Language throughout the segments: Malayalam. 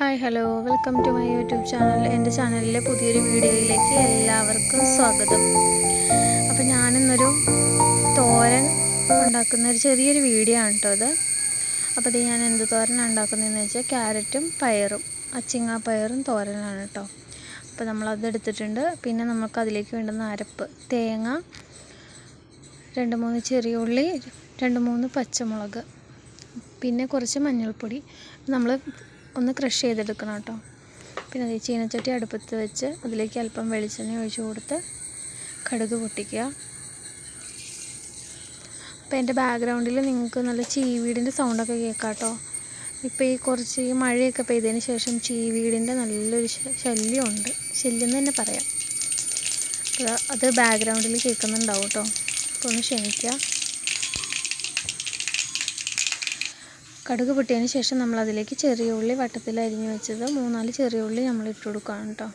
Hi hello. Welcome to my YouTube channel. എന്റെ ചാനലിലെ പുതിയൊരു വീഡിയോയിലേക്ക് എല്ലാവർക്കും സ്വാഗതം. അപ്പോൾ ഞാനിന്നൊരു തോരൻ ഉണ്ടാക്കുന്ന ഒരു ചെറിയൊരു വീഡിയോ ആണ് കേട്ടോ അത്. അപ്പോൾ ഇത് ഞാൻ എന്ത് തോരനാണ് ഉണ്ടാക്കുന്നതെന്ന് വെച്ചാൽ ക്യാരറ്റും പയറും അച്ചിങ്ങാ പയറും തോരനാണ് കേട്ടോ. അപ്പോൾ നമ്മളത് എടുത്തിട്ടുണ്ട്. പിന്നെ നമുക്ക് അതിലേക്ക് വേണ്ടുന്ന അരപ്പ് തേങ്ങ രണ്ട് മൂന്ന് ചെറിയ ഉള്ളി രണ്ട് മൂന്ന് പച്ചമുളക് പിന്നെ കുറച്ച് മഞ്ഞൾപ്പൊടി. നമ്മൾ ഒന്ന് ക്രഷ് ചെയ്തെടുക്കണം കേട്ടോ. പിന്നെ അത് ചീനച്ചട്ടി അടുപ്പത്ത് വെച്ച് അതിലേക്ക് അല്പം വെളിച്ചെണ്ണ ഒഴിച്ച് കൊടുത്ത് കടുക് പൊട്ടിക്കുക. അപ്പോൾ എന്റെ ബാക്ക്ഗ്രൗണ്ടിൽ നിങ്ങൾക്ക് നല്ല ചീവീടിന്റെ സൗണ്ടൊക്കെ കേൾക്കാം കേട്ടോ. ഇപ്പോൾ ഈ കുറച്ച് ഈ മഴയൊക്കെ പെയ്തതിന് ശേഷം ചീവീടിന്റെ നല്ലൊരു ശല്യമുണ്ട്. ശല്യം എന്ന് തന്നെ പറയാം. അത് ബാക്ക്ഗ്രൗണ്ടിൽ കേൾക്കുന്നുണ്ടാവും കേട്ടോ. അപ്പോൾ ഒന്ന് ക്ഷമിക്കുക കടുക് പൊട്ടിയതിന് ശേഷം നമ്മൾ അതിലേക്ക് ചെറിയ ഉള്ളി വട്ടത്തിൽ അരിഞ്ഞു വെച്ചത് മൂന്നാൽ ചെറിയ ഉള്ളി നമ്മൾ ഇട്ട് കൊടുക്കുകയാണ് കേട്ടോ.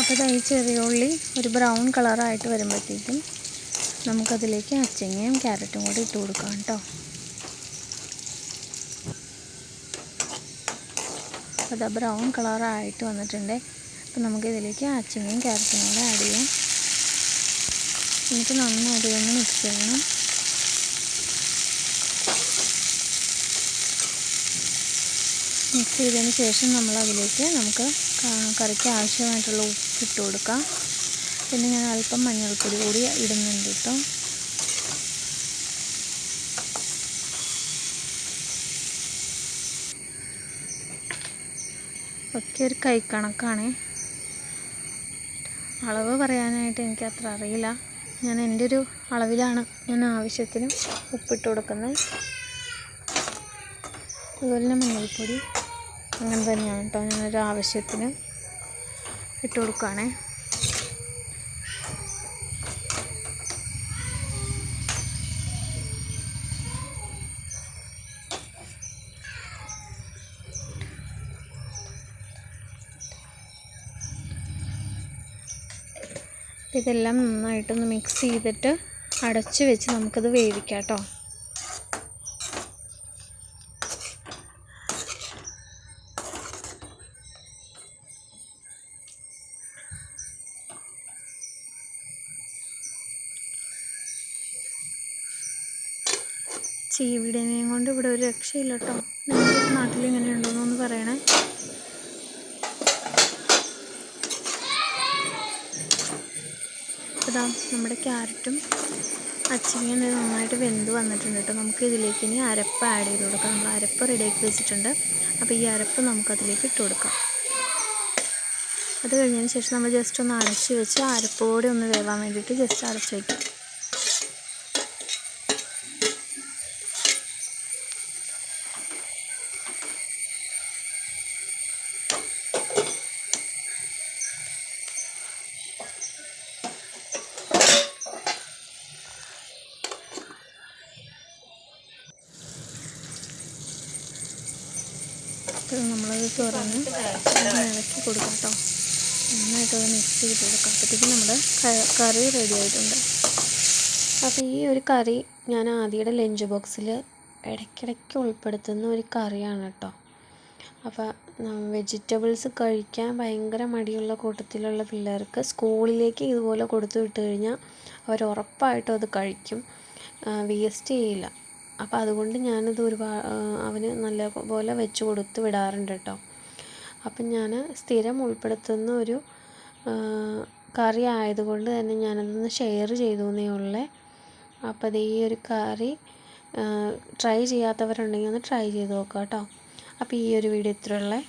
അപ്പോൾ ഈ ചെറിയ ഉള്ളി ഒരു ബ്രൗൺ കളറായിട്ട് വരുമ്പോഴത്തേക്കും നമുക്കതിലേക്ക് അച്ചങ്ങയും ക്യാരറ്റും കൂടി ഇട്ട് കൊടുക്കാം കേട്ടോ. അത് ബ്രൗൺ കളറായിട്ട് വന്നിട്ടുണ്ട്. അപ്പോൾ നമുക്കിതിലേക്ക് അച്ചങ്ങയും ക്യാരറ്റും കൂടെ ആഡ് ചെയ്യാം. എന്നിട്ട് നന്നായിട്ട് ഒന്ന് മിക്സ് ചെയ്യണം. മിക്സ് ചെയ്തതിന് ശേഷം നമ്മൾ അതിലേക്ക് നമുക്ക് കറിക്ക് ആവശ്യമായിട്ടുള്ള ഉപ്പ് ഇട്ട് കൊടുക്കാം. പിന്നെ ഞാൻ അല്പം മഞ്ഞൾപ്പൊടി കൂടി ഇടുന്നുണ്ട് കേട്ടോ. ഒക്കെ ഒരു കൈക്കണക്കാണ് അളവ് പറയാനായിട്ട് എനിക്ക് അത്ര അറിയില്ല. ഞാൻ എന്റെ ഒരു അളവിലാണ് ഞാൻ ആവശ്യത്തിന് ഉപ്പിട്ട് കൊടുക്കുന്നത്. അതുപോലെ തന്നെ മഞ്ഞൾപ്പൊടി. അങ്ങനെ തന്നെയാണ് കേട്ടോ ഞാനൊരു ആവശ്യത്തിന് ഇട്ട് കൊടുക്കുകയാണേ ഇതെല്ലാം നന്നായിട്ടൊന്ന് മിക്സ് ചെയ്തിട്ട് അടച്ച് വെച്ച് നമുക്കത് വേവിക്കാം കേട്ടോ. ചീവിടനെയും കൊണ്ട് ഇവിടെ ഒരു രക്ഷയില്ല കേട്ടോ നിങ്ങളുടെ നാട്ടിൽ ഇങ്ങനെ ഉണ്ടോയെന്നൊന്ന് പറയണേ. ഇതാ നമ്മുടെ ക്യാരറ്റും അച്ചിങ്ങനെ നന്നായിട്ട് വെന്ത് വന്നിട്ടുണ്ട് കേട്ടോ. നമുക്ക് ഇതിലേക്ക് ഇനി അരപ്പ് ആഡ് ചെയ്ത് കൊടുക്കാം. നമ്മൾ അരപ്പ് റെഡിയാക്കി വെച്ചിട്ടുണ്ട്. അപ്പോൾ ഈ അരപ്പ് നമുക്കതിലേക്ക് ഇട്ട് കൊടുക്കാം. അത് കഴിഞ്ഞതിന് ശേഷം നമ്മൾ ജസ്റ്റ് ഒന്ന് അടച്ച് വെച്ച് അരപ്പോടെ ഒന്ന് വേവാൻ വേണ്ടിയിട്ട് ജസ്റ്റ് അടച്ച് വയ്ക്കും നമ്മളത് തുറന്ന് ഇളക്കി കൊടുക്കാം കേട്ടോ നന്നായിട്ടത് മിക്സ് ചെയ്ത് കൊടുക്കാം. അപ്പോഴത്തേക്കും നമ്മുടെ കറി റെഡി ആയിട്ടുണ്ട്. അപ്പോൾ ഈ ഒരു കറി ഞാൻ ആദ്യയുടെ ലഞ്ച് ബോക്സിൽ ഇടയ്ക്കിടയ്ക്ക് ഉൾപ്പെടുത്തുന്ന ഒരു കറിയാണ് കേട്ടോ അപ്പോൾ വെജിറ്റബിൾസ് കഴിക്കാൻ ഭയങ്കര മടിയുള്ള കൂട്ടത്തിലുള്ള പിള്ളേർക്ക് സ്കൂളിലേക്ക് ഇതുപോലെ കൊടുത്തു വിട്ട് കഴിഞ്ഞാൽ അവർ ഉറപ്പായിട്ടും അത് കഴിക്കും. വേസ്റ്റ് ചെയ്യില്ല. അപ്പോൾ അതുകൊണ്ട് ഞാനിത് ഒരുപാട് അവന് നല്ല പോലെ വെച്ച് കൊടുത്ത് വിടാറുണ്ട് കേട്ടോ അപ്പം ഞാൻ സ്ഥിരം ഉൾപ്പെടുത്തുന്ന ഒരു കറി ആയതുകൊണ്ട് തന്നെ ഞാനതൊന്ന് ഷെയർ ചെയ്തു എന്നേ ഉള്ളേ. അപ്പോൾ അത് ഈ ഒരു കറി ട്രൈ ചെയ്യാത്തവരുണ്ടെങ്കിൽ ഒന്ന് ട്രൈ ചെയ്ത് നോക്കാം കേട്ടോ അപ്പോൾ ഈ ഒരു വീഡിയോ ഇത്രയുള്ളേ